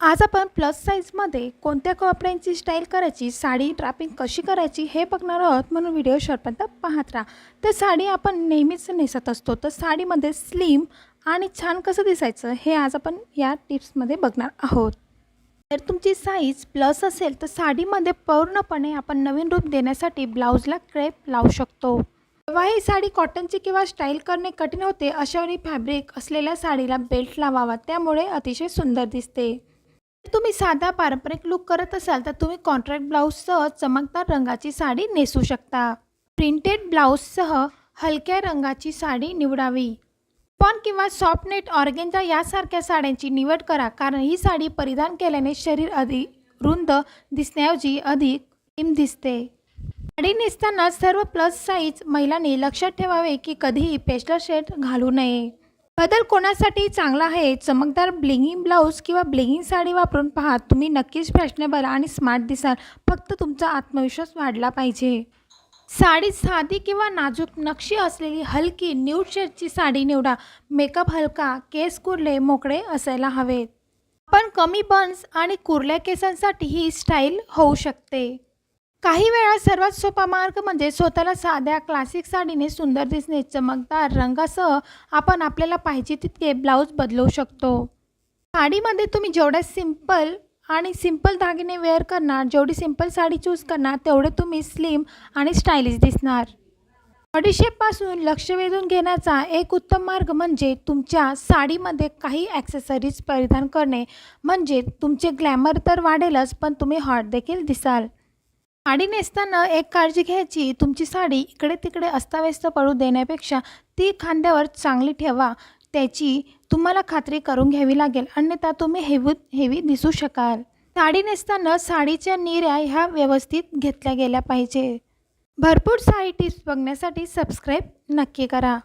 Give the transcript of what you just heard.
आज आपण प्लस साईजमध्ये कोणत्या कपड्यांची स्टाईल करायची साडी ड्रापिंग कशी करायची हे बघणार आहोत म्हणून व्हिडिओ शॉर्टपर्यंत पाहत राहा. तर साडी आपण नेहमीच नेसत असतो. तर साडीमध्ये स्लिम आणि छान कसं दिसायचं हे आज आपण या टिप्समध्ये बघणार आहोत. जर तुमची साईज प्लस असेल तर साडीमध्ये पूर्णपणे आपण नवीन रूप देण्यासाठी ब्लाऊजला क्रेप लावू शकतो. तेव्हा ही साडी कॉटनची किंवा स्टाईल करणे कठीण होते अशावेळी फॅब्रिक असलेल्या साडीला बेल्ट लावावा. त्यामुळे अतिशय सुंदर दिसते. तुम्ही साधा पारंपरिक लुक करत असाल तर तुम्ही कॉन्ट्रॅक्ट ब्लाऊजसह चमकदार रंगाची साडी नेसू शकता. प्रिंटेड ब्लाऊजसह हलक्या रंगाची साडी निवडावी. पण किंवा सॉफ्ट नेट यासारख्या साड्यांची निवड करा कारण ही साडी परिधान केल्याने शरीर अधिक रुंद दिसण्याऐवजी अधिक टीम दिसते. साडी नेसताना सर्व प्लस साईज महिलांनी लक्षात ठेवावे की कधीही पेस्टल शेड घालू नये. बदल कोणासाठी चांगला आहे? चमकदार ब्लिंगिंग ब्लाऊज किंवा ब्लिंगिंग साडी वापरून पहा. तुम्ही नक्कीच फॅशनेबल आणि स्मार्ट दिसाल. फक्त तुमचा आत्मविश्वास वाढला पाहिजे. साडी साधी किंवा नाजूक नक्षी असलेली हलकी न्यूड शेडची साडी निवडा. मेकअप हलका केस कुरले मोकळे असायला हवेत. पण कमी बन्स आणि कुरल्या केसांसाठी ही स्टाईल होऊ शकते. काही वेळा सर्वात सोपा मार्ग म्हणजे स्वतःला साध्या क्लासिक साडीने सुंदर दिसणे चमकदार रंगासह आपण आपल्याला पाहिजे तितके ब्लाऊज बदलवू शकतो. साडीमध्ये तुम्ही जेवढ्या सिंपल आणि सिंपल दागिने वेअर करणार जेवढी सिंपल साडी चूज करणार तेवढे तुम्ही स्लिम आणि स्टायलिश दिसणार. बॉडीशेपपासून लक्ष वेधून घेण्याचा एक उत्तम मार्ग म्हणजे तुमच्या साडीमध्ये काही ॲक्सेसरीज परिधान करणे. म्हणजे तुमचे ग्लॅमर तर वाढेलच पण तुम्ही हॉट देखील दिसाल. साडी नेसताना एक काळजी घ्यायची. तुमची साडी इकडे तिकडे अस्ताव्यस्त पडू देण्यापेक्षा ती खांद्यावर चांगली ठेवा. त्याची तुम्हाला खात्री करून घ्यावी लागेल. अन्यथा तुम्ही हेवी हेवी दिसू शकाल. साडी नेसताना साडीच्या निऱ्या ह्या व्यवस्थित घेतल्या गेल्या पाहिजे. भरपूर साडी टिप्स बघण्यासाठी सबस्क्राईब नक्की करा.